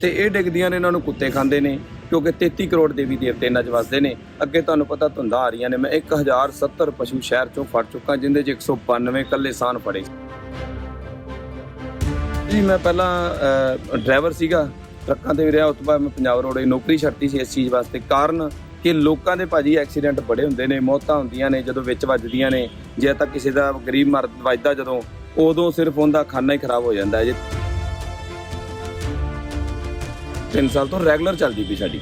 ਤੇ ਇਹ ਡਿੱਗਦੀਆਂ ਨੇ, ਇਹਨਾਂ ਨੂੰ ਕੁੱਤੇ ਖਾਂਦੇ ਨੇ, ਕਿਉਂਕਿ 33 ਕਰੋੜ ਦੇਵੀ ਦੇਵਤੇ ਇਹਨਾਂ 'ਚ ਵੱਸਦੇ ਨੇ। ਅੱਗੇ ਤੁਹਾਨੂੰ ਪਤਾ ਧੁੰਦਾਂ ਆ ਰਹੀਆਂ ਨੇ। ਮੈਂ 1070 ਪਸ਼ੂ ਸ਼ਹਿਰ ਚੋਂ ਫੜ ਚੁੱਕਾ, ਜਿੰਦੇ 'ਚ 192 ਕੱਲੇ ਸਾਨ ਫੜੇ। ਜੀ, ਮੈਂ ਪਹਿਲਾਂ ਡਰਾਈਵਰ ਸੀਗਾ, ਟਰੱਕਾਂ ਤੇ ਵੀ ਰਿਹਾ, ਉਸ ਤੋਂ ਬਾਅਦ ਮੈਂ ਪੰਜਾਬ ਰੋਡੇ ਨੌਕਰੀ ਛੱਡਤੀ ਸੀ ਇਸ ਚੀਜ਼ ਵਾਸਤੇ। ਕਾਰਨ ਕਿ ਲੋਕਾਂ ਦੇ ਭਾਜੀ ਐਕਸੀਡੈਂਟ ਬੜੇ ਹੁੰਦੇ ਨੇ, ਮੌਤਾਂ ਹੁੰਦੀਆਂ ਨੇ, ਜਦੋਂ ਵਿੱਚ ਵੱਜਦੀਆਂ ਨੇ, ਜੇ ਤਾਂ ਕਿਸੇ ਦਾ ਗਰੀਬ ਮਰਦ ਵੱਜਦਾ ਜਦੋਂ, ਉਦੋਂ ਸਿਰਫ ਉਹਦਾ ਖਾਨਾ ਹੀ ਖਰਾਬ ਹੋ ਜਾਂਦਾ ਜੇ ਤਿੰਨ ਸਾਲ ਤੋਂ ਰੈਗੂਲਰ ਚੱਲਦੀ ਪਈ ਸਾਡੀ।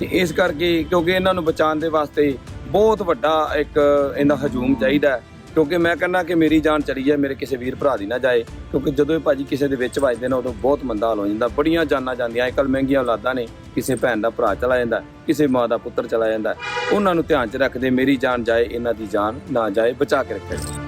ਤੇ ਇਸ ਕਰਕੇ ਕਿਉਂਕਿ ਇਹਨਾਂ ਨੂੰ ਬਚਾਉਣ ਦੇ ਵਾਸਤੇ ਬਹੁਤ ਵੱਡਾ ਇੱਕ ਇਹਦਾ ਹਜੂਮ ਚਾਹੀਦਾ। ਕਿਉਂਕਿ ਮੈਂ ਕਹਿੰਦਾ ਕਿ ਮੇਰੀ ਜਾਨ ਚਲੀ ਜਾਏ ਮੇਰੇ ਕਿਸੇ ਵੀਰ ਭਰਾ ਦੀ ਨਾ ਜਾਏ। ਕਿਉਂਕਿ ਜਦੋਂ ਇਹ ਭਾਜੀ ਕਿਸੇ ਦੇ ਵਿੱਚ ਵੱਜਦੇ ਨੇ ਉਦੋਂ ਬਹੁਤ ਮੰਦਾ ਹਾਲ ਹੋ ਜਾਂਦਾ। ਬੜੀਆਂ ਜਾਨਾਂ ਜਾਂਦੀਆਂ। ਅੱਜਕੱਲ ਮਹਿੰਗੀਆਂ ਔਲਾਦਾਂ ਨੇ। ਕਿਸੇ ਭੈਣ ਦਾ ਭਰਾ ਚਲਾ ਜਾਂਦਾ ਕਿਸੇ ਮਾਂ ਦਾ ਪੁੱਤਰ ਚਲਾ ਜਾਂਦਾ। ਉਹਨਾਂ ਨੂੰ ਧਿਆਨ 'ਚ ਰੱਖਦੇ ਮੇਰੀ ਜਾਨ ਜਾਏ ਇਹਨਾਂ ਦੀ ਜਾਨ ਨਾ ਜਾਏ ਬਚਾ ਕੇ ਰੱਖਿਆ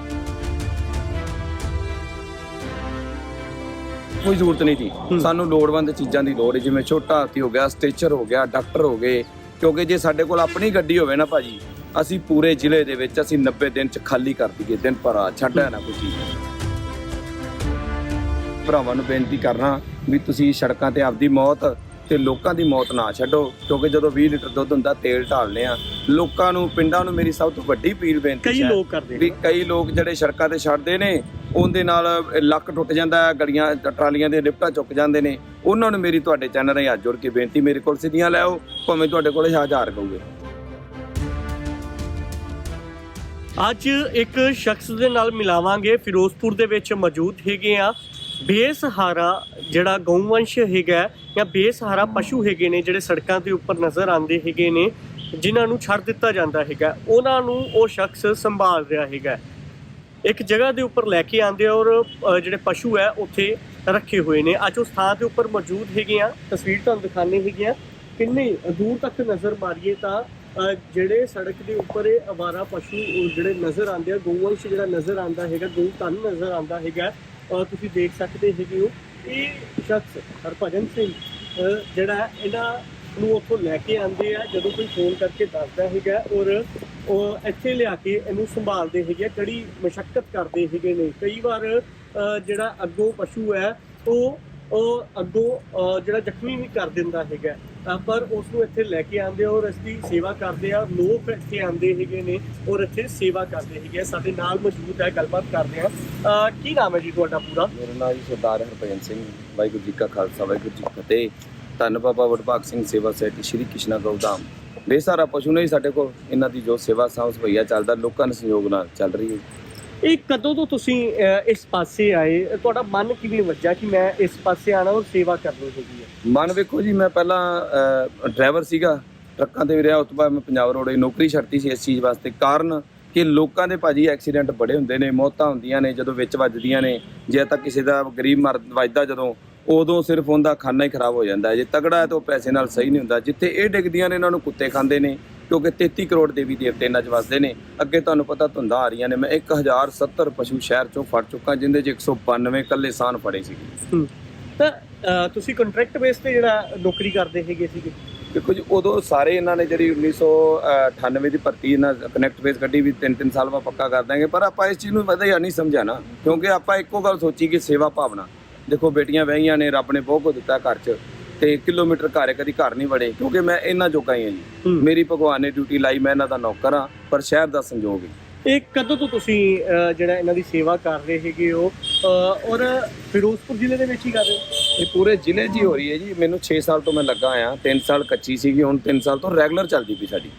ਕੋਈ ਜ਼ਰੂਰਤ ਨਹੀਂ ਸੀ। ਸਾਨੂੰ ਲੋੜਵੰਦ ਚੀਜ਼ਾਂ ਦੀ ਲੋੜ ਹੈ ਜਿਵੇਂ ਛੋਟਾ ਹਾਥੀ ਹੋ ਗਿਆ ਸਟੇਚਰ ਹੋ ਗਿਆ ਡਾਕਟਰ ਹੋ ਗਏ ਕਿਉਂਕਿ ਜੇ ਸਾਡੇ ਕੋਲ ਆਪਣੀ ਗੱਡੀ ਹੋਵੇ ਨਾ ਭਾਜੀ ਅਸੀਂ ਪੂਰੇ ਜ਼ਿਲ੍ਹੇ ਦੇ ਵਿੱਚ ਅਸੀਂ 90 ਦਿਨ ਚ ਖਾਲੀ ਕਰ ਦਈਏ ਦਿਨ ਭਰਾ ਛੱਡਿਆ ਨਾ ਕੋਈ ਚੀਜ਼। ਭਰਾਵਾਂ ਨੂੰ ਬੇਨਤੀ ਕਰਨਾ ਵੀ ਤੁਸੀਂ ਸੜਕਾਂ ਤੇ ਆਪਦੀ ਮੌਤ ਤੇ ਲੋਕਾਂ ਦੀ ਮੌਤ ਨਾ ਛੱਡੋ ਕਿਉਂਕਿ ਜਦੋਂ 20 ਲੀਟਰ ਦੁੱਧ ਹੁੰਦਾ ਤੇਲ ਢਾਲਨੇ ਆ ਲੋਕਾਂ ਨੂੰ ਪਿੰਡਾਂ ਨੂੰ ਮੇਰੀ ਸਭ ਤੋਂ ਵੱਡੀ ਅਪੀਲ ਬੇਨਤੀ ਕਈ ਹੈ ਲੋਕ ਕਰਦੇ ਵੀ ਕਈ ਲੋਕ ਜਿਹੜੇ ਸੜਕਾਂ ਤੇ ਛੱਡਦੇ ਨੇ ਉਹਦੇ ਨਾਲ ਲੱਕ ਟੁੱਟ ਜਾਂਦਾ ਹੈ ਗੜੀਆਂ ਟਰਾਲੀਆਂ ਦੇ ਲਿਫਟਾਂ ਚੁੱਕ ਜਾਂਦੇ ਨੇ। ਉਹਨਾਂ ਨੂੰ ਮੇਰੀ ਤੁਹਾਡੇ ਚੈਨਲ ਰਾਹੀਂ ਹੱਥ ਜੋੜ ਕੇ ਬੇਨਤੀ, ਮੇਰੇ ਕੋਲ ਸਿੱਧੀਆਂ ਲੈ ਭਾਵੇਂ ਤੁਹਾਡੇ ਕੋਲ ਹਜ਼ਾਰ ਕਹੂਗੇ ਅੱਜ ਇੱਕ ਸ਼ਖਸ ਦੇ ਨਾਲ ਮਿਲਾਵਾਂਗੇ। ਫਿਰੋਜ਼ਪੁਰ ਦੇ ਵਿੱਚ ਮੌਜੂਦ ਹੈਗੇ ਆ। ਬੇਸਹਾਰਾ ਜਿਹੜਾ ਗਊਵੰਸ਼ ਹੈਗਾ ਜਾਂ ਬੇਸਹਾਰਾ ਪਸ਼ੂ ਹੈਗੇ ਨੇ, ਜਿਹੜੇ ਸੜਕਾਂ ਦੇ ਉੱਪਰ ਨਜ਼ਰ ਆਉਂਦੇ ਹੈਗੇ ਨੇ, ਜਿਨ੍ਹਾਂ ਨੂੰ ਛੱਡ ਦਿੱਤਾ ਜਾਂਦਾ ਹੈਗਾ ਉਹਨਾਂ ਨੂੰ ਉਹ ਸ਼ਖਸ ਸੰਭਾਲ ਰਿਹਾ ਹੈਗਾ ਇੱਕ ਜਗ੍ਹਾ ਦੇ ਉੱਪਰ ਲੈ ਕੇ ਆਂਦੇ ਔਰ ਜਿਹੜੇ ਪਸ਼ੂ ਹੈ, ਉੱਥੇ ਰੱਖੇ ਹੋਏ ਨੇ। ਅੱਜ ਉਸ ਥਾਂ ਦੇ ਉੱਪਰ ਮੌਜੂਦ ਹੈਗੇ ਆ। ਤਸਵੀਰ ਤੁਹਾਨੂੰ ਦਿਖਾਣੇ ਹੈਗੇ ਆ। ਕਿੰਨੇ ਦੂਰ ਤੱਕ ਨਜ਼ਰ ਮਾਰੀਏ ਤਾਂ ਜਿਹੜੇ ਸੜਕ ਦੇ ਉੱਪਰ ਇਹ ਅਵਾਰਾ ਪਸ਼ੂ ਜਿਹੜੇ ਨਜ਼ਰ ਆਉਂਦੇ ਆ, ਗਊਵੰਸ਼ ਜਿਹੜਾ ਨਜ਼ਰ ਆਉਂਦਾ ਹੈਗਾ, ਗਊ ਧਨ ਨਜ਼ਰ ਆਉਂਦਾ ਹੈਗਾ ਤੁਸੀਂ ਦੇਖ ਸਕਦੇ ਹੈਗੇ ਹੋ। ਇਹ ਸ਼ਖਸ ਹਰਭਜਨ ਸਿੰਘ ਜਿਹੜਾ ਇਹਨਾਂ ਨੂੰ ਉੱਥੋਂ ਲੈ ਕੇ ਆਉਂਦੇ ਆ, ਜਦੋਂ ਕੋਈ ਫੋਨ ਕਰਕੇ ਦੱਸਦਾ ਹੈਗਾ ਔਰ ਉਹ ਇੱਥੇ ਲਿਆ ਕੇ ਇਹਨੂੰ ਸੰਭਾਲਦੇ ਹੈਗੇ ਆ, ਕੜੀ ਮਸ਼ਕਤ ਕਰਦੇ ਹੈਗੇ ਨੇ। ਕਈ ਵਾਰ ਜਿਹੜਾ ਅੱਗੋਂ ਪਸ਼ੂ ਹੈ, ਉਹ ਉਹ ਅੱਗੋਂ ਜਿਹੜਾ ਜ਼ਖਮੀ ਵੀ ਕਰ ਦਿੰਦਾ ਹੈਗਾ। ਪਰ ਉਸ ਨੂੰ ਇੱਥੇ ਲੈ ਕੇ ਆਉਂਦੇ ਔਰ ਇਸ ਦੀ ਸੇਵਾ ਕਰਦੇ ਆ। ਲੋਕ ਇੱਥੇ ਆਉਂਦੇ ਹੈਗੇ ਨੇ ਔਰ ਇੱਥੇ ਸੇਵਾ ਕਰਦੇ ਹੈਗੇ ਆ। ਸਾਡੇ ਨਾਲ ਮੌਜੂਦ ਹੈ, ਗੱਲਬਾਤ ਕਰਦੇ ਆ। ਕੀ ਨਾਮ ਹੈ ਜੀ ਤੁਹਾਡਾ ਪੂਰਾ? ਮੇਰਾ ਨਾਮ ਜੀ ਸਰਦਾਰ ਹਰਭਜਨ ਸਿੰਘ, ਵਾਹਿਗੁਰੂ ਜੀ ਕਾ ਖਾਲਸਾ, ਵਾਹਿਗੁਰੂ ਜੀ ਕੀ ਫਤਿਹ। ਧੰਨ ਬਾਬਾ ਵਡਭਾਗ ਸਿੰਘ ਸੇਵਾ ਸੋਸਾਇਟੀ ਸ਼੍ਰੀ ਕ੍ਰਿਸ਼ਨਾ ਗਊਧਾਮ। ਬੇਸਾਰਾ ਪਸ਼ੂ ਨਹੀਂ ਸਾਡੇ ਕੋਲ। ਇਹਨਾਂ ਦੀ ਜੋ ਸੇਵਾ ਸਾਂਭ ਸਭਈਆ ਚੱਲਦਾ ਲੋਕਾਂ ਦੇ ਸਹਿਯੋਗ ਨਾਲ ਚੱਲ ਰਹੀ ਹੈ। ਇਹ ਕਦੋਂ ਤੋਂ ਤੁਸੀਂ ਇਸ ਪਾਸੇ ਆਏ? ਤੁਹਾਡਾ ਮਨ ਕਿਵੇਂ ਵੱਜਾ ਕਿ ਮੈਂ ਇਸ ਪਾਸੇ ਆਣਾ ਔਰ ਸੇਵਾ ਕਰਨੀ ਹੈਗੀ ਹੈ? ਮਨ ਵੇਖੋ ਜੀ ਮੈਂ ਪਹਿਲਾਂ ਡਰਾਈਵਰ ਸੀਗਾ। ਟਰੱਕਾਂ ਤੇ ਵੀ ਰਿਹਾ ਉਸ ਤੋਂ ਬਾਅਦ ਮੈਂ ਪੰਜਾਬ ਰੋਡੇ ਨੌਕਰੀ ਛੱਡਤੀ ਸੀ ਇਸ ਚੀਜ਼ ਵਾਸਤੇ। ਕਾਰਨ ਕਿ ਲੋਕਾਂ ਦੇ ਭਾਜੀ ਐਕਸੀਡੈਂਟ ਬੜੇ ਹੁੰਦੇ ਨੇ ਮੌਤਾਂ ਹੁੰਦੀਆਂ ਨੇ ਜਦੋਂ ਵਿੱਚ ਵੱਜਦੀਆਂ ਨੇ। ਜੇ ਤਾਂ ਕਿਸੇ ਦਾ ਗਰੀਬ ਮਰਦ ਵੱਜਦਾ ਜਦੋਂ ਉਦੋਂ ਸਿਰਫ ਉਹਦਾ ਖਾਨਾ ਹੀ ਖਰਾਬ ਹੋ ਜਾਂਦਾ ਜੇ ਤਗੜਾ ਹੈ ਤਾਂ ਉਹ ਪੈਸੇ ਨਾਲ ਸਹੀ ਨਹੀਂ ਹੁੰਦਾ। ਜਿੱਥੇ ਇਹ ਡਿੱਗਦੀਆਂ ਨੇ ਇਹਨਾਂ ਨੂੰ ਕੁੱਤੇ ਖਾਂਦੇ ਨੇ ਕਿਉਂਕਿ 33 ਕਰੋੜ ਦੇਵੀ ਦੇਵਤੇ ਇਹਨਾਂ 'ਚ ਵਸਦੇ ਨੇ। ਅੱਗੇ ਤੁਹਾਨੂੰ ਪਤਾ ਧੁੰਦਾਂ ਆ ਰਹੀਆਂ ਨੇ। ਮੈਂ 1070 ਪਸ਼ੂ ਸ਼ਹਿਰ ਚੋਂ ਫੜ ਚੁੱਕਾ ਜਿੰਦੇ 'ਚ 192 ਕੱਲੇ ਸਾਨ ਫੜੇ ਸੀ। ਤਾਂ ਤੁਸੀਂ ਕੰਟਰੈਕਟ ਬੇਸ ਤੇ ਜਿਹੜਾ ਨੌਕਰੀ ਕਰਦੇ ਹੈਗੇ ਸੀਗੇ? ਦੇਖੋ ਜੀ ਉਦੋਂ ਸਾਰੇ ਇਹਨਾਂ ਨੇ ਜਿਹੜੀ 1998 ਦੀ ਭਰਤੀ ਇਹਨਾਂ ਕਨੈਕਟ ਬੇਸ ਕੱਢੀ ਵੀ 3-3 ਸਾਲ ਬਾਅਦ ਪੱਕਾ ਕਰ ਦਾਂਗੇ। ਪਰ ਆਪਾਂ ਇਸ ਚੀਜ਼ ਨੂੰ ਵਧੀਆ ਨਹੀਂ ਸਮਝਿਆ ਨਾ ਕਿਉਂਕਿ ਆਪਾਂ ਇੱਕੋ ਗੱਲ ਸੋਚੀ ਕਿ ਸੇਵਾ ਭਾਵਨਾ। ਦੇਖੋ ਬੇਟੀਆਂ ਵਹੀਆਂ ਨੇ ਰੱਬ ਨੇ ਬਹੁਤ ਕੁਝ ਦਿੱਤਾ ਘਰ 'ਚ ਤੇ ਕਿਲੋਮੀਟਰ ਘਰ ਕਦੀ ਘਰ ਨਹੀਂ ਵੜੇ ਕਿਉਂਕਿ ਮੈਂ ਇਹਨਾਂ ਜੋਗਾ ਹੀ ਹਾਂ ਜੀ। ਮੇਰੀ ਭਗਵਾਨ ਨੇ ਡਿਊਟੀ ਲਾਈ ਮੈਂ ਇਹਨਾਂ ਦਾ ਨੌਕਰ ਹਾਂ ਪਰ ਸ਼ਹਿਰ ਦਾ ਸੰਜੋਗ ਹੈ। ਇਹ ਕਦੋਂ ਤੋਂ ਤੁਸੀਂ ਜਿਹੜਾ ਇਹਨਾਂ ਦੀ ਸੇਵਾ ਕਰ ਰਹੇ ਹੈਗੇ ਹੋ ਔਰ ਫਿਰੋਜ਼ਪੁਰ ਜ਼ਿਲ੍ਹੇ ਦੇ ਵਿੱਚ ਹੀ ਕਰ ਰਹੇ ਹੋ? ਇਹ ਪੂਰੇ ਜ਼ਿਲ੍ਹੇ 'ਚ ਹੀ ਹੋ ਰਹੀ ਹੈ ਜੀ। ਮੈਨੂੰ 6 ਸਾਲ ਤੋਂ ਮੈਂ ਲੱਗਾ ਆ 3 ਸਾਲ ਕੱਚੀ ਸੀਗੀ ਹੁਣ 3 ਸਾਲ ਤੋਂ ਰੈਗੂਲਰ ਚੱਲਦੀ ਪਈ ਸਾਡੀ।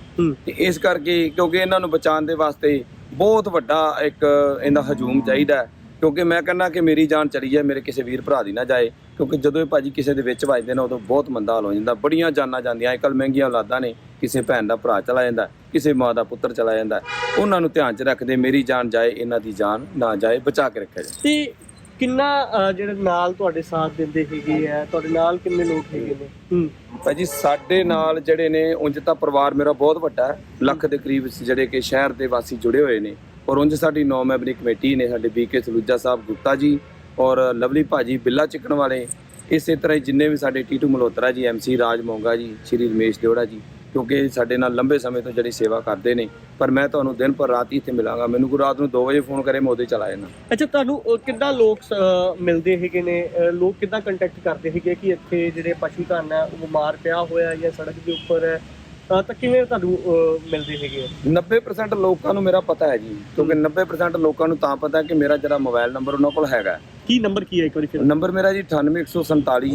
ਤੇ ਇਸ ਕਰਕੇ ਕਿਉਂਕਿ ਇਹਨਾਂ ਨੂੰ ਬਚਾਉਣ ਦੇ ਵਾਸਤੇ ਬਹੁਤ ਵੱਡਾ ਇੱਕ ਇਹਦਾ ਹਜੂਮ ਚਾਹੀਦਾ ਹੈ। ਕਿਉਂਕਿ ਮੈਂ ਕਹਿੰਦਾ ਕਿ ਮੇਰੀ ਜਾਨ ਚਲੀ ਜਾਏ ਮੇਰੇ ਕਿਸੇ ਵੀਰ ਭਰਾ ਦੀ ਨਾ ਜਾਏ। ਕਿਉਂਕਿ ਜਦੋਂ ਇਹ ਭਾਜੀ ਕਿਸੇ ਦੇ ਵਿੱਚ ਵੱਜਦੇ ਨੇ ਉਦੋਂ ਬਹੁਤ ਮੰਦਾ ਹਾਲ ਹੋ ਜਾਂਦਾ। ਬੜੀਆਂ ਜਾਨਾਂ ਜਾਂਦੀਆਂ। ਅੱਜਕੱਲ ਮਹਿੰਗੀਆਂ ਔਲਾਦਾਂ ਨੇ। ਕਿਸੇ ਭੈਣ ਦਾ ਭਰਾ ਚਲਾ ਜਾਂਦਾ ਕਿਸੇ ਮਾਂ ਦਾ ਪੁੱਤਰ ਚਲਾ ਜਾਂਦਾ। ਉਹਨਾਂ ਨੂੰ ਧਿਆਨ 'ਚ ਰੱਖਦੇ ਮੇਰੀ ਜਾਨ ਜਾਏ ਇਹਨਾਂ ਦੀ ਜਾਨ ਨਾ ਜਾਏ ਬਚਾ ਕੇ ਰੱਖਿਆ ਜਾਏ। ਤੇ ਕਿੰਨਾ ਜਿਹੜੇ ਨਾਲ ਤੁਹਾਡੇ ਸਾਥ ਦਿੰਦੇ ਹੈਗੇ ਆ ਤੁਹਾਡੇ ਨਾਲ ਕਿੰਨੇ ਲੋਕ ਹੈਗੇ ਨੇ? ਹੂੰ। ਭਾਜੀ ਸਾਡੇ ਨਾਲ ਜਿਹੜੇ ਨੇ ਉਂਝ ਤਾਂ ਪਰਿਵਾਰ ਮੇਰਾ ਬਹੁਤ ਵੱਡਾ ਹੈ। ਲੱਖ ਦੇ ਕਰੀਬ ਜਿਹੜੇ ਕਿ ਸ਼ਹਿਰ ਦੇ ਵਾਸੀ ਜੁੜੇ ਹੋਏ ਨੇ। ਔਰ ਉਂਝ ਸਾਡੀ ਨੌ ਮੈਂਬਰੀ ਕਮੇਟੀ ਨੇ ਸਾਡੇ ਬੀਕੇ ਸਲੂਜਾ ਸਾਹਿਬ ਗੁਪਤਾ ਜੀ ਔਰ ਲਵਲੀ ਭਾਜੀ ਬਿੱਲਾ ਚਿਕਨ ਵਾਲੇ ਇਸੇ ਤਰ੍ਹਾਂ ਹੀ ਜਿੰਨੇ ਵੀ ਸਾਡੇ ਟੀਟੂ ਮਲਹੋਤਰਾ ਜੀ ਐਮਸੀ ਰਾਜ ਮੋਂਗਾ ਜੀ ਸ਼੍ਰੀ ਰਮੇਸ਼ ਦਿਓੜਾ ਜੀ ਕਿਉਂਕਿ ਸਾਡੇ ਨਾਲ ਲੰਬੇ ਸਮੇਂ ਤੋਂ ਜਿਹੜੀ ਸੇਵਾ ਕਰਦੇ ਨੇ ਪਰ ਮੈਂ ਤੁਹਾਨੂੰ ਦਿਨ ਪਰ ਰਾਤ ਹੀ ਇੱਥੇ ਮਿਲਾਂਗਾ ਮੈਨੂੰ ਕੋਈ ਰਾਤ ਨੂੰ 2 ਵਜੇ ਫੋਨ ਕਰੇ ਮੈਂ ਉਹਦੇ ਚਲਾ ਜਾਣਾ ਅੱਛਾ ਤੁਹਾਨੂੰ ਅਹ, ਕਿੱਦਾਂ ਲੋਕ ਅਹ, ਮਿਲਦੇ ਹੈਗੇ ਨੇ? ਅਹ, ਲੋਕ ਕਿੱਦਾਂ ਕੰਟੈਕਟ ਕਰਦੇ ਹੈਗੇ ਕਿ ਇੱਥੇ ਜਿਹੜੇ ਪਸ਼ੂ ਧਨ ਹੈ ਉਹ ਬਿਮਾਰ ਪਿਆ ਹੋਇਆ ਜਾਂ ਸੜਕ ਦੇ ਉੱਪਰ ਹੈ? ਅਹ, ਤਾਂ ਕਿਵੇਂ ਤੁਹਾਨੂੰ ਅਹ, ਮਿਲਦੇ ਹੈਗੇ ਆ? 90% ਲੋਕਾਂ ਨੂੰ ਮੇਰਾ ਪਤਾ ਹੈ ਜੀ ਕਿਉਂਕਿ 90% ਲੋਕਾਂ ਨੂੰ ਤਾਂ ਪਤਾ ਹੈ ਕਿ ਮੇਰਾ ਜਿਹੜਾ ਮੋਬਾਈਲ ਨੰਬਰ ਉਹਨਾਂ ਕੋਲ ਹੈਗਾ। ਕੀ ਨੰਬਰ ਕੀ ਹੈ ਇੱਕ ਵਾਰੀ ਫਿਰ? ਨੰਬਰ ਮੇਰਾ ਜੀ 98147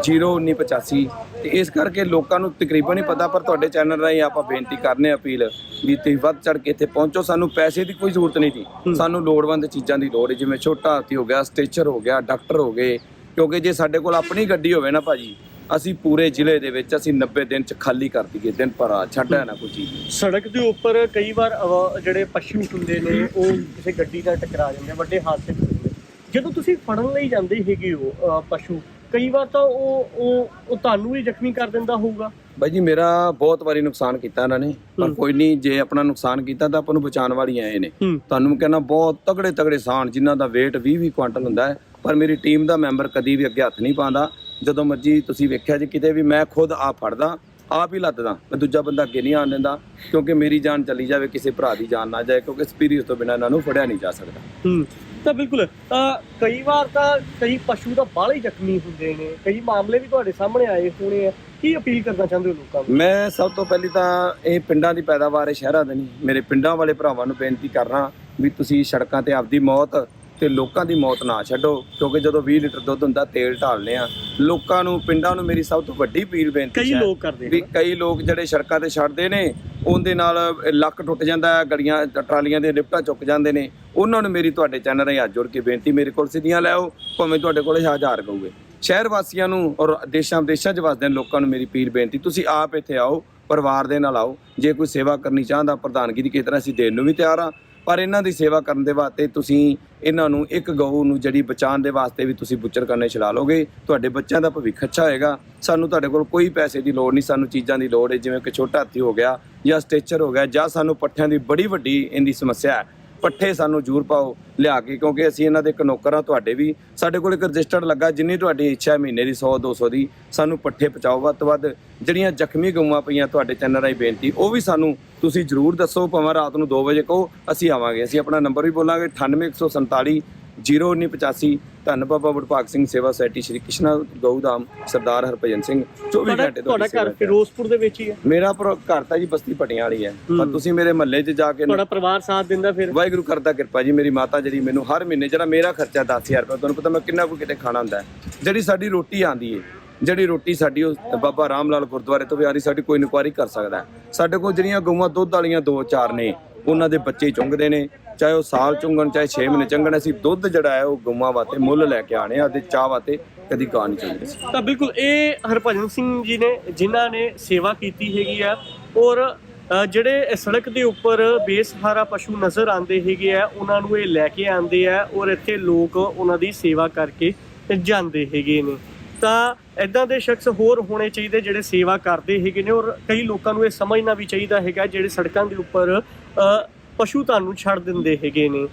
01985 ਤੇ ਇਸ ਕਰਕੇ ਲੋਕਾਂ ਨੂੰ ਤਕਰੀਬਨ ਹੀ ਪਤਾ ਪਰ ਤੁਹਾਡੇ ਚੈਨਲ ਰਾਹੀਂ ਆਪਾਂ ਬੇਨਤੀ ਕਰਨੇ ਆ ਅਪੀਲ ਵੀ ਤੁਸੀਂ ਵੱਧ ਚੜ ਕੇ ਇੱਥੇ ਪਹੁੰਚੋ। ਸਾਨੂੰ ਪੈਸੇ ਦੀ ਕੋਈ ਜ਼ਰੂਰਤ ਨਹੀਂ। ਸੀ ਸਾਨੂੰ ਲੋੜਵੰਦ ਚੀਜ਼ਾਂ ਦੀ ਲੋੜ ਹੈ ਜਿਵੇਂ ਛੋਟਾ ਹਾਥੀ ਹੋ ਗਿਆ ਸਟੇਚਰ ਹੋ ਗਿਆ ਡਾਕਟਰ ਹੋ ਗਏ ਕਿਉਂਕਿ ਜੇ ਸਾਡੇ ਕੋਲ ਆਪਣੀ ਗੱਡੀ ਹੋਵੇ ਨਾ ਭਾਜੀ ਅਸੀਂ ਪੂਰੇ ਜ਼ਿਲ੍ਹੇ ਦੇ ਵਿੱਚ ਅਸੀਂ 90 ਦਿਨ ਚ ਖਾਲੀ ਕਰ ਦਈਏ ਦਿਨ ਪਰ ਰਾਤ ਛੱਡਿਆ ਨਾ ਕੋਈ ਚੀਜ਼। ਸੜਕ ਦੇ ਉੱਪਰ ਕਈ ਵਾਰ ਜਿਹੜੇ ਪਸ਼ੂ ਹੁੰਦੇ ਨੇ ਉਹ ਕਿਸੇ ਗੱਡੀ ਨਾਲ ਟਕਰਾ ਜਾਂਦੇ ਆ, ਵੱਡੇ ਹਾਦਸੇ ਹੁੰਦੇ ਨੇ ਜਦੋਂ ਤੁਸੀਂ ਫੜਨ ਲਈ ਜਾਂਦੇ ਹੈਗੇ ਹੋ ਪਸ਼ੂ ਕਈ ਵਾਰ ਤਾਂ ਉਹ ਉਹ ਉਹ ਤੁਹਾਨੂੰ ਵੀ ਜ਼ਖਮੀ ਕਰ ਦਿੰਦਾ ਹੋਊਗਾ। ਬਾਈ ਜੀ ਮੇਰਾ ਬਹੁਤ ਵਾਰੀ ਨੁਕਸਾਨ ਕੀਤਾ ਇਹਨਾਂ ਨੇ ਪਰ ਹੂੰ। ਕੋਈ ਨਹੀਂ ਜੇ ਆਪਣਾ ਨੁਕਸਾਨ ਕੀਤਾ ਤਾਂ ਆਪਾਂ ਨੂੰ ਬਚਾਉਣ ਵਾਲੀ ਆਏ ਨੇ। ਹੂੰ। ਤੁਹਾਨੂੰ ਕਹਿੰਦਾ ਬਹੁਤ ਤਗੜੇ ਤਗੜੇ ਸਾਨ ਜਿਨ੍ਹਾਂ ਦਾ weight 20 20 ਕੁਆਂਟਲ ਹੁੰਦਾ ਹੈ ਪਰ ਮੇਰੀ ਟੀਮ ਦਾ ਮੈਂਬਰ ਕਦੀ ਵੀ ਅੱਗੇ ਹੱਥ ਨਹੀਂ ਪਾਉਂਦਾ। ਜਦੋਂ ਮਰਜ਼ੀ ਤੁਸੀਂ ਵੇਖਿਆ ਜੀ ਕਿਤੇ ਵੀ ਮੈਂ ਖੁਦ ਆਪ ਫੜਦਾ ਆਪ ਹੀ ਲੱਦਦਾ ਮੈਂ ਦੂਜਾ ਬੰਦਾ ਅੱਗੇ ਨਹੀਂ ਆਣ ਦਿੰਦਾ ਕਿਉਂਕਿ ਮੇਰੀ ਜਾਨ ਚਲੀ ਜਾਵੇ ਕਿਸੇ ਭਰਾ ਦੀ ਜਾਨ ਨਾ ਜਾਏ ਕਿਉਂਕਿ ਐਕਸਪੀਰੀਅੰਸ ਤੋਂ ਬਿਨਾਂ ਇਹਨਾਂ ਨੂੰ ਫੜਿਆ ਨਹੀਂ ਜਾ ਸਕਦਾ। ਹੂੰ ਤਾਂ ਬਿਲਕੁਲ ਤਾਂ ਕਈ ਵਾਰ ਤਾਂ ਕਈ ਪਸ਼ੂ ਤਾਂ ਬਾਹਲੇ ਹੀ ਜ਼ਖਮੀ ਹੁੰਦੇ ਨੇ ਕਈ ਮਾਮਲੇ ਵੀ ਤੁਹਾਡੇ ਸਾਹਮਣੇ ਆਏ ਹੋਣੇ ਆ ਕੀ ਅਪੀਲ ਕਰਨਾ ਚਾਹੁੰਦੇ ਹੋ ਲੋਕਾਂ ਨੂੰ? ਮੈਂ ਸਭ ਤੋਂ ਪਹਿਲੀ ਤਾਂ ਇਹ ਪਿੰਡਾਂ ਦੀ ਪੈਦਾਵਾਰ ਹੈ ਸ਼ਹਿਰਾਂ ਦੀ ਨਹੀਂ ਮੇਰੇ ਪਿੰਡਾਂ ਵਾਲੇ ਭਰਾਵਾਂ ਨੂੰ ਬੇਨਤੀ ਕਰਨਾ ਵੀ ਤੁਸੀਂ ਸੜਕਾਂ ਤੇ ਆਪਦੀ ਮੌਤ ਤੇ ਲੋਕਾਂ ਦੀ ਮੌਤ ਨਾ ਛੱਡੋ ਕਿਉਂਕਿ ਜਦੋਂ 20 ਲੀਟਰ ਦੁੱਧ ਹੁੰਦਾ ਤੇਲ ਢਾਲਨੇ ਆ ਲੋਕਾਂ ਨੂੰ ਪਿੰਡਾਂ ਨੂੰ ਮੇਰੀ ਸਭ ਤੋਂ ਵੱਡੀ ਅਪੀਲ ਬੇਨਤੀ ਕਈ ਹੈ ਲੋਕ ਕਰਦੇ ਵੀ ਕਈ ਲੋਕ ਜਿਹੜੇ ਸੜਕਾਂ ਤੇ ਛੱਡਦੇ ਨੇ ਉਹਦੇ ਨਾਲ ਲੱਕ ਟੁੱਟ ਜਾਂਦਾ ਹੈ ਗੜੀਆਂ ਟਰਾਲੀਆਂ ਦੇ ਲਿਫਟਾਂ ਚੁੱਕ ਜਾਂਦੇ ਨੇ। ਉਹਨਾਂ ਨੂੰ ਮੇਰੀ ਤੁਹਾਡੇ ਚੈਨਲ ਰਾਹੀਂ ਹੱਥ ਜੋੜ ਕੇ ਬੇਨਤੀ ਮੇਰੇ ਕੋਲ ਸਿੱਧੀਆਂ ਲੈ ਆਓ ਭਾਵੇਂ ਤੁਹਾਡੇ ਕੋਲ ਹਜ਼ਾਰ ਕਹੂਗੇ। ਸ਼ਹਿਰ ਵਾਸੀਆਂ ਨੂੰ ਔਰ ਦੇਸ਼ਾਂ ਵਿਦੇਸ਼ਾਂ 'ਚ ਵਸਦੇ ਲੋਕਾਂ ਨੂੰ ਮੇਰੀ ਪੀਰ ਬੇਨਤੀ ਤੁਸੀਂ ਆਪ ਇੱਥੇ ਆਓ ਪਰਿਵਾਰ ਦੇ ਨਾਲ ਆਓ। ਜੇ ਕੋਈ ਸੇਵਾ ਕਰਨੀ ਚਾਹੁੰਦਾ ਪ੍ਰਧਾਨਗੀ ਦੀ ਕਿਸੇ ਤਰ੍ਹਾਂ ਅਸੀਂ ਦੇਣ ਨੂੰ ਵੀ ਤਿਆਰ ਆ ਪਰ ਇਹਨਾਂ ਦੀ ਸੇਵਾ ਕਰਨ ਦੇ ਵਾਸਤੇ ਤੁਸੀਂ ਇਹਨਾਂ ਨੂੰ ਇੱਕ ਗਊ ਨੂੰ ਜਿਹੜੀ ਬਚਾਉਣ ਦੇ ਵਾਸਤੇ ਵੀ ਤੁਸੀਂ ਬੁੱਚਰ ਕਰਨੇ ਚਲਾ ਲੋਗੇ ਤੁਹਾਡੇ ਬੱਚਿਆਂ ਦਾ ਭਵਿੱਖ ਅੱਛਾ ਹੋਏਗਾ। ਸਾਨੂੰ ਤੁਹਾਡੇ ਕੋਲ ਕੋਈ ਪੈਸੇ ਦੀ ਲੋੜ ਨਹੀਂ, ਸਾਨੂੰ ਚੀਜ਼ਾਂ ਦੀ ਲੋੜ ਹੈ, ਜਿਵੇਂ ਕਿ ਛੋਟਾ ਹਾਥੀ ਹੋ ਗਿਆ ਜਾਂ ਸਟੇਚਰ ਹੋ ਗਿਆ ਜਾਂ ਸਾਨੂੰ ਪੱਠਿਆਂ ਦੀ ਬੜੀ ਵੱਡੀ ਇਹਦੀ ਸਮੱਸਿਆ ਹੈ। ਪੱਠੇ ਸਾਨੂੰ ਜ਼ਰੂਰ ਪਾਓ, ਲਿਆ ਕੇ, ਕਿਉਂਕਿ ਅਸੀਂ ਇਹਨਾਂ ਦੇ ਇੱਕ ਨੌਕਰ ਹਾਂ ਤੁਹਾਡੇ ਵੀ, ਸਾਡੇ ਕੋਲ ਇੱਕ ਰਜਿਸਟਰਡ ਲੱਗਾ, ਜਿੰਨੀ ਤੁਹਾਡੀ ਇੱਛਾ ਮਹੀਨੇ ਦੀ 100 200 ਦੀ, ਸਾਨੂੰ ਪੱਠੇ ਪਹੁੰਚਾਓ। ਵੱਧ ਤੋਂ ਵੱਧ ਜਿਹੜੀਆਂ ਜ਼ਖਮੀ ਗਊਆਂ ਪਈਆਂ ਤੁਹਾਡੇ ਚੈਨਲ ਰਾਹੀਂ ਬੇਨਤੀ, ਉਹ ਵੀ ਸਾਨੂੰ ਤੁਸੀਂ ਜ਼ਰੂਰ ਦੱਸੋ, ਭਾਵੇਂ ਰਾਤ ਨੂੰ 2 ਵਜੇ ਕਹੋ, ਅਸੀਂ ਆਵਾਂਗੇ। ਅਸੀਂ ਆਪਣਾ ਨੰਬਰ ਵੀ ਬੋਲਾਂਗੇ 98147 0985 ਧੰਨ ਬਾਬਾ ਵਡਭਾਗ ਸਿੰਘ ਸੇਵਾ ਸੋਸਾਇਟੀ ਸ਼੍ਰੀ ਕ੍ਰਿਸ਼ਨਾ ਗਊਧਾਮ ਸਰਦਾਰ ਹਰਭਜਨ ਸਿੰਘ 24 ਤੁਹਾਡਾ ਘੰਟੇ ਤੁਹਾਡਾ ਤੁਹਾਡੀ ਘਰ ਫਿਰੋਜ਼ਪੁਰ ਦੇ ਵਿੱਚ ਹੀ ਹੈ? ਮੇਰਾ ਪਰ- ਘਰ ਤਾਂ ਜੀ ਬਸਤੀ ਪਟੀਆਂ ਵਾਲੀ ਹੈ। ਪਰ ਹੂੰ। ਤੁਸੀਂ ਮੇਰੇ ਮਹੱਲੇ 'ਚ ਜਾ ਕੇ ਤੁਹਾਡਾ ਪਰਿਵਾਰ ਸਾਥ ਦਿੰਦਾ ਫਿਰ? ਵਾਹਿਗੁਰੂ ਕਰਦਾ ਕਿਰਪਾ ਜੀ ਮੇਰੀ ਮਾਤਾ ਜਿਹੜੀ ਮੈਨੂੰ ਹਰ ਮਹੀਨੇ ਜਿਹੜਾ ਮੇਰਾ ਖਰਚਾ 10000 ਰੁਪਏ ਤੁਹਾਨੂੰ ਪਤਾ ਮੈਂ ਕਿੰਨਾ ਕੁ ਕਿਤੇ ਖਾਣਾ ਹੁੰਦਾ ਹੈ। ਜਿਹੜੀ ਸਾਡੀ ਰੋਟੀ ਆਂਦੀ ਏ ਜਿਹੜੀ ਰੋਟੀ ਸਾਡੀ ਉਹ ਬਾਬਾ ਰਾਮ ਲਾਲ ਗੁਰਦੁਆਰੇ ਤੋਂ ਵੀ ਆ ਰਹੀ ਸਾਡੀ ਕੋਈ ਇਨਕੁਆਇਰੀ ਕਰ ਸਕਦਾ ਹੈ। ਸਾਡੇ ਕੋਲ ਜਿਹੜੀਆਂ ਗਊਆਂ ਦੁੱਧ ਵਾਲੀਆਂ ਦੋ ਚਾਰ ਨੇ ਉਹਨਾਂ ਦੇ ਬੱਚੇ ਚੁੰਗਦੇ ਨੇ ਚਾਹੇ ਉਹ ਸਾਲ ਚੁੰਗਣ ਚਾਹੇ 6 ਮਹੀਨੇ ਚੁੰਗਣ ਅਸੀਂ ਦੁੱਧ ਜਿਹੜਾ ਹੈ ਉਹ ਗਊਆਂ ਵਾਸਤੇ ਮੁੱਲ ਲੈ ਕੇ ਆਣੇ ਆ ਤੇ ਚਾਹ ਵਾਸਤੇ ਕਦੀ ਗਾਂ ਨਹੀਂ ਚਾਹੀਦੀ ਸੀ ਤਾਂ ਬਿਲਕੁਲ ਇਹ ਹਰਭਜਨ ਸਿੰਘ ਜੀ ਨੇ ਜਿਨ੍ਹਾਂ ਨੇ ਸੇਵਾ ਕੀਤੀ ਹੈਗੀ ਆ ਔਰ ਜਿਹੜੇ ਸੜਕ ਦੇ ਉੱਪਰ ਬੇਸਹਾਰਾ ਪਸ਼ੂ ਨਜ਼ਰ ਆਉਂਦੇ ਹੈਗੇ ਆ ਉਹਨਾਂ ਨੂੰ ਇਹ ਲੈ ਕੇ ਆਉਂਦੇ ਆ ਔਰ ਇੱਥੇ ਲੋਕ ਉਹਨਾਂ ਦੀ ਸੇਵਾ ਕਰਕੇ ਜਾਂਦੇ ਹੈਗੇ ਨੇ। ਤਾਂ ਇਦਾਂ ਦੇ ਸ਼ਖਸ ਹੋਰ ਹੋਣੇ ਚਾਹੀਦੇ ਜਿਹੜੇ ਸੇਵਾ ਕਰਦੇ ਹੈਗੇ ਨੇ ਔਰ ਕਈ ਲੋਕਾਂ ਨੂੰ ਇਹ ਸਮਝਣਾ ਵੀ ਚਾਹੀਦਾ ਹੈਗਾ ਜਿਹੜੇ ਸੜਕਾਂ ਦੇ ਉੱਪਰ ਅ, ਪਸ਼ੂ ਤੁਹਾਨੂੰ ਛੱਡ ਦਿੰਦੇ ਹੈਗੇ ਨੇ।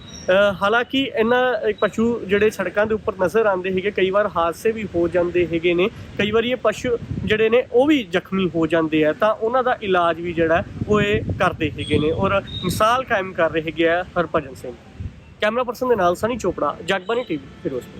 ਹਾਲਾਂਕਿ ਇਹਨਾਂ ਪਸ਼ੂ ਜਿਹੜੇ ਸੜਕਾਂ ਦੇ ਉੱਪਰ ਨਜ਼ਰ ਆਉਂਦੇ ਹੈਗੇ, ਕਈ ਵਾਰ ਹਾਦਸੇ ਵੀ ਹੋ ਜਾਂਦੇ ਹੈਗੇ ਨੇ। ਕਈ ਵਾਰੀ ਇਹ ਪਸ਼ੂ ਜਿਹੜੇ ਨੇ, ਉਹ ਵੀ ਜ਼ਖਮੀ ਹੋ ਜਾਂਦੇ ਆ। ਤਾਂ ਉਹਨਾਂ ਦਾ ਇਲਾਜ ਵੀ ਜਿਹੜਾ, ਉਹ ਇਹ ਕਰਦੇ ਹੈਗੇ ਨੇ। ਔਰ ਮਿਸਾਲ ਕਾਇਮ ਕਰ ਰਹੇ ਹੈਗੇ ਆ ਹਰਭਜਨ ਸਿੰਘ। ਕੈਮਰਾ ਪਰਸਨ ਦੇ ਨਾਲ ਸਨੀ ਚੋਪੜਾ ਜਗਬਾਨੀ ਟੀਵੀ, ਫਿਰੋਜ਼ਪੁਰ।